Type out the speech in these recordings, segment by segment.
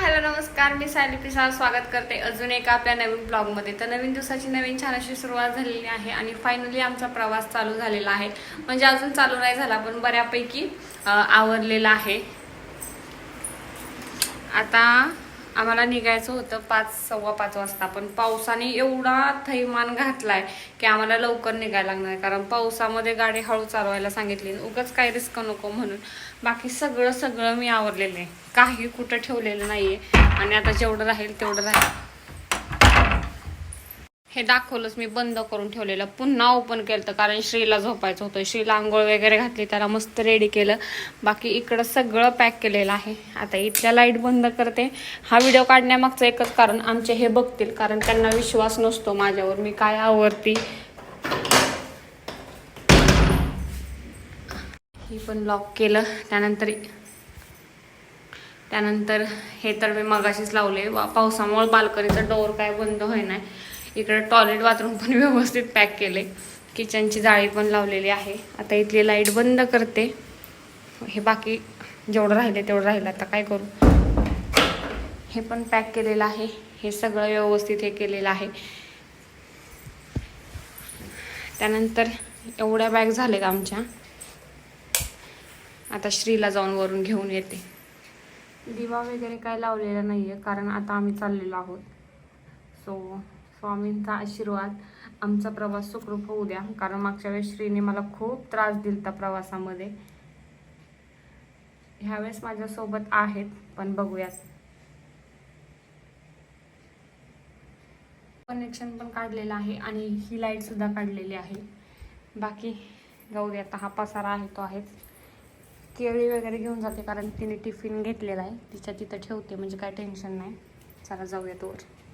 Hello नमस्कार. मी सायली पिसाळ स्वागत करते अजून एका आपल्या नवीन ब्लॉगमध्ये. तर नवीन दिवसाची नवीन छान अशी सुरुवात झालेली आहे आणि फायनली आमचा प्रवास चालू झालेला आहे. म्हणजे अजून चालू नाही झाला पण बऱ्यापैकी आवरलेला आहे. आता आम्हाला निघायचं होतं पाच सव्वा पाच वाजता. पण पावसाने एवढा थैमान घातलाय की आम्हाला लवकर निघायला लागणार कारण पावसामध्ये गाडी हळू चालवायला सांगितली. उगाच काही रिस्क नको म्हणून. बाकी सगळं सगळं मी आवरलेलं आहे. काही कुठं ठेवलेलं नाहीये. आणि आता जेवढं राहील तेवढं राहील. हे दाखवलंच मी बंद करून ठेवलेलं. पुन्हा ओपन केलं तर कारण श्रीला झोपायचं होतं. श्रीला आंघोळ वगैरे घातली त्याला मस्त रेडी केलं. बाकी इकडं सगळं पॅक केलेलं आहे. आता इथल्या लाइट बंद करते. हा व्हिडिओ काढण्यामागचं एकच कारण आमचे हे बघतील. कारण त्यांना विश्वास नसतो माझ्यावर. मी काय आवडती? ही पण लॉक केलं. त्यानंतर त्यानंतर हे तर मी मगाशीच लावले पावसामुळे बाल्कनीचा डोअर काय बंद होय नाही इकडे टॉयलेट बाथरूम पण व्यवस्थित पॅक केले किचनची जाळी पण लावलेली आहे. आता इथली लाइट बंद करते. हे बाकी जेवढं राहिले तेवढं राहिलं. आता काय करू? हे पण पॅक केलेलं आहे. हे सगळं व्यवस्थित हे केलेलं आहे. त्यानंतर एवढ्या बॅग झालेत आमच्या. आता श्रीला जाऊन वरून घेऊन येते. दिवा वगैरे काय लावलेला नाही आहे कारण आता आम्ही चाललेलो आहोत. सो स्वामींचा आशीर्वाद आमचा प्रवास सुखरूप होऊ द्या. कारण मागच्या वेळेस श्रीने मला खूप त्रास दिलता प्रवासामध्ये. ह्यावेळेस माझ्यासोबत आहेत पण बघूयात. कनेक्शन पण काढलेलं आहे आणि ही लाइट सुद्धा काढलेली आहे. बाकी जाऊ दे आता हा पसारा आहे तो आहेच. केळी वगैरे घेऊन जाते कारण तिने टिफिन घेतलेला आहे. तिच्या तिथं ठेवते म्हणजे काय टेन्शन नाही. चला जाऊया तोवर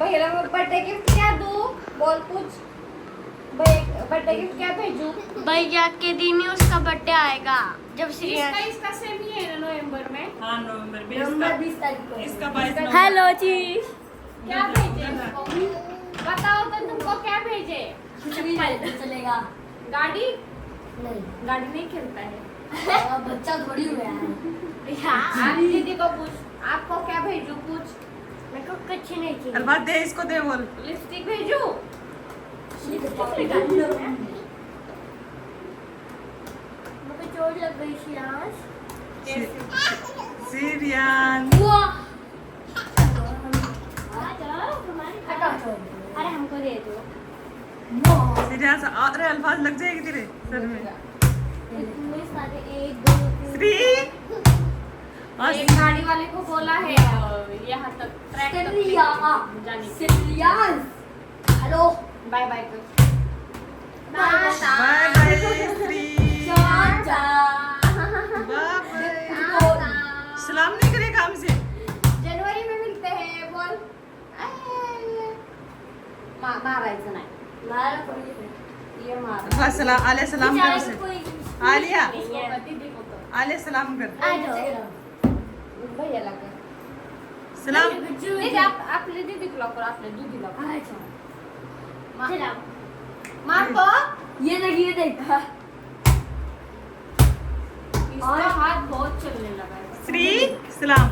भैया मैं बर्थडे गिफ्ट क्या दूँ? बोल कुछ। बर्थडे गिफ्ट क्या भेजूं? भैया के दिन ही उसका बर्थडे आएगा। जब इसका इसका सेम ही है ना नवंबर में? हाँ नवंबर में इसका तारीख को। इसका बाईस हेलो जी। क्या भेजे? बताओ तो तुमको क्या भेजे? चलेगा। गाड़ी? नहीं। गाड़ी नहीं खेलता है। बच्चा थोड़ी हुआ है आप दीदी को पूछ। आपको क्या भेजू? पूछ। मेरे को कुछ नहीं चाहिए। अलबात दे इसको दे बोल। लिपस्टिक भेजूं? चोट लग गई सीरियन। अरे हमको दे दो। अरे अल्फाज लग जाएगी तेरे सर में। इतने सारे एक दो एक हाँ, गाड़ी वाले को बोला है। यहाँ तक ट्रैक हेलो। तो। बाय बाय बाय बाय सलाम नहीं करे काम से। जनवरी में मिलते हैं बोल। हाँ, सलाम सलाम कर तो। आलिया। सलाम कर। भैयाला कर सलाम। नाही, ते आप- आपल्या दीदी को कर आपल्या दीदीला कर. आ जाओ मा- चला। मार तो ये देख ये देख। इसका हाथ बहुत चलने लगा है। श्री सलाम।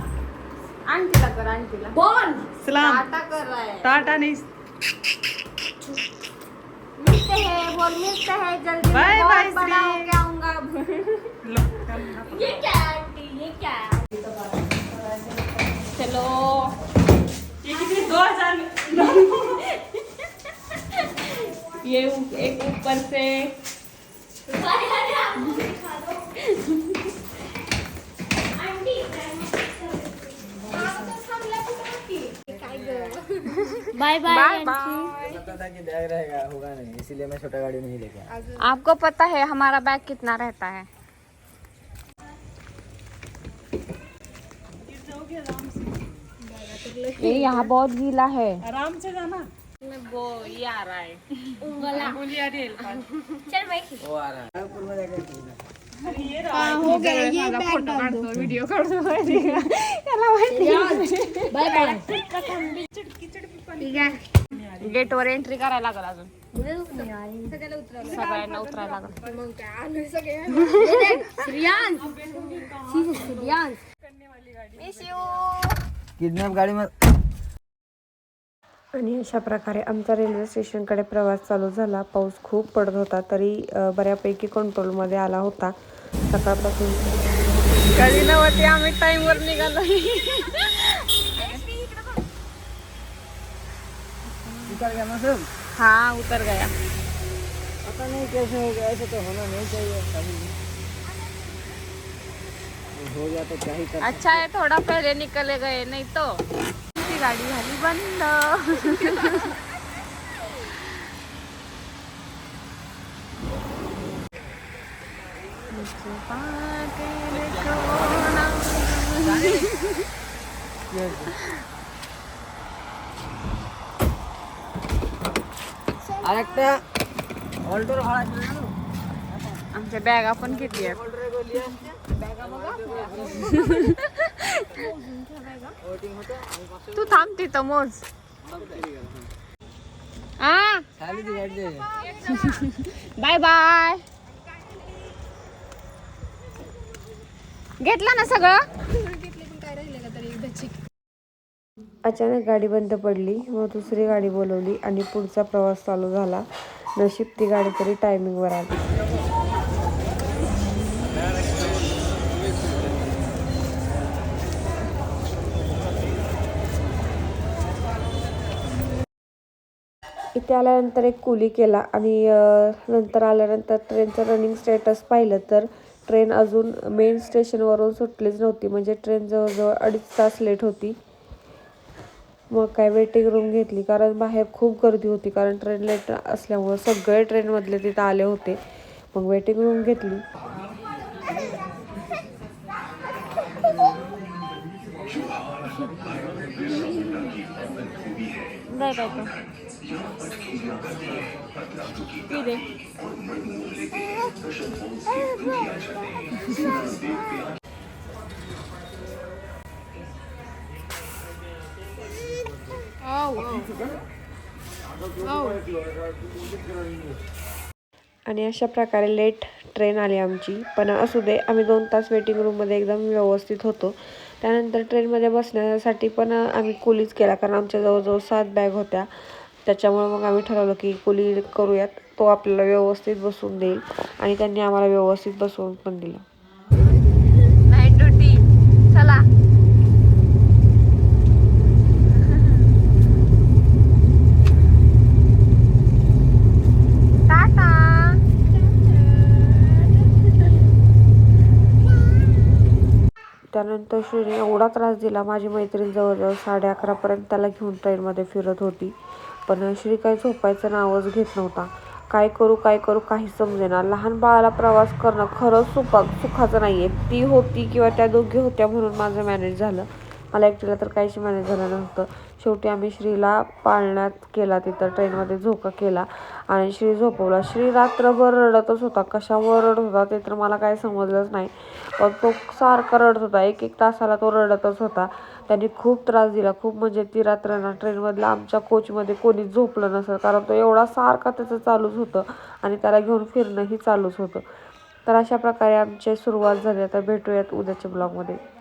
आंटीला कर आंटीला बोल। सलाम। टाटा कर रहा है। टाटा नहीं। मिलते हैं बोल मिलते हैं। जल्दी बहुत bye, बड़ा श्री। हो के आऊँगा। ये क्या आंटी? ये क्या है। चलो। ये कितनी दो हज़ार ये एक ऊपर से। बाय बाय बाय पता था कि बैग रहेगा होगा नहीं इसीलिए मैं छोटा गाड़ी नहीं लेके आपको पता है हमारा बैग कितना रहता है। ये यहाँ बहुत गीला है। आराम से जाना। वो ये आ रहा है। चल भाई वो आ रहा है। पूर्व ये रहा। हो गया ये फ़ोटो वीडियो काट दो बाय बाय एंट्री करायला लागल अजून। सगळ्यांना उतरायला लागल. श्रियांश. श्रियांश. किडनॅप गाडी आणि अशा प्रकारे आमचा रेल्वे स्टेशनकडे प्रवास चालू झाला. पाऊस खूप पडत होता तरी बऱ्यापैकी कंट्रोलमध्ये आला होता. सकाळपासून कधी नव्हती आम्ही टाईमवर निघालो. उतर गया हा उतर गया. पता नहीं कैसे हो गया ऐसे तो होना नहीं चाहिए कभी हो गया तो क्या ही कर अच्छा है थोड़ा पहले निकले गए नहीं तो ती गाडी झाली बंद আরেকটা অল্টোর ভাড়া ছিল জানো आमच्या बॅगा पण किती आहेत तू थांब तिथं मोज. आ बाय बाय घेतला ना सगळं? अचानक गाडी बंद पडली मग दुसरी गाडी बोलवली आणि पुढचा प्रवास चालू झाला. नशीब ती गाडी तरी टायमिंगवर आली. इथे आल्यानंतर एक कुली केला आणि नंतर आल्यानंतर ट्रेनचं रनिंग स्टेटस पाहिलं तर ट्रेन अजून मेन स्टेशनवरून सुटलीच नव्हती. म्हणजे ट्रेन जवळजवळ अडीच तास लेट होती. मग काय वेटिंग रूम घेतली. कारण बाहेर खूप गर्दी होती. कारण ट्रेन लेट असल्यामुळं सगळे ट्रेनमधले तिथं आले होते. मग वेटिंग रूम घेतली. दे काय तो दे. आणि अशा प्रकारे लेट ट्रेन आली आमची. पण असू दे आम्ही दोन तास वेटिंग रूममध्ये एकदम व्यवस्थित होतो. त्यानंतर ट्रेनमध्ये बसण्यासाठी पण आम्ही कुलीच केला कारण आमच्या जवळजवळ सात बॅग होत्या. त्याच्यामुळे मग आम्ही ठरवलं की कुली करूयात. तो आपल्याला व्यवस्थित बसवून देईल आणि त्यांनी आम्हाला व्यवस्थित बसवून पण दिलं. त्यानंतर श्रीने एवढा त्रास दिला माझी मैत्रीण जवळजवळ साडे अकरापर्यंत त्याला घेऊन ट्रेनमध्ये फिरत होती. पण श्री काही झोपायचं नावच घेत नव्हता. काय करू काय करू काही समजेना. लहान बाळाला प्रवास करणं खरंच सुपा सुखाचं नाही आहे ती होती किंवा त्या दोघी होत्या म्हणून माझं मॅनेज झालं. मला एकटीला तर काहीच मॅनेज झालं नव्हतं. शेवटी आम्ही श्रीला पाळण्यात केला तिथं ट्रेनमध्ये झोका केला आणि श्री झोपवला. श्री रात्रभर रडतच होता. कशावर रडत होता ते तर मला काही समजलंच नाही. पण तो सारखा रडत होता. एक एक तासाला तो रडतच होता. त्यांनी खूप त्रास दिला. खूप म्हणजे ती रात्र ना आमच्या कोचमध्ये कोणीच झोपलं नसेल. कारण तो एवढा सारखा त्याचं चालूच होतं आणि त्याला घेऊन फिरणंही चालूच होतं. तर अशा प्रकारे आमची सुरुवात झाली. आता भेटूयात उद्याच्या ब्लॉगमध्ये.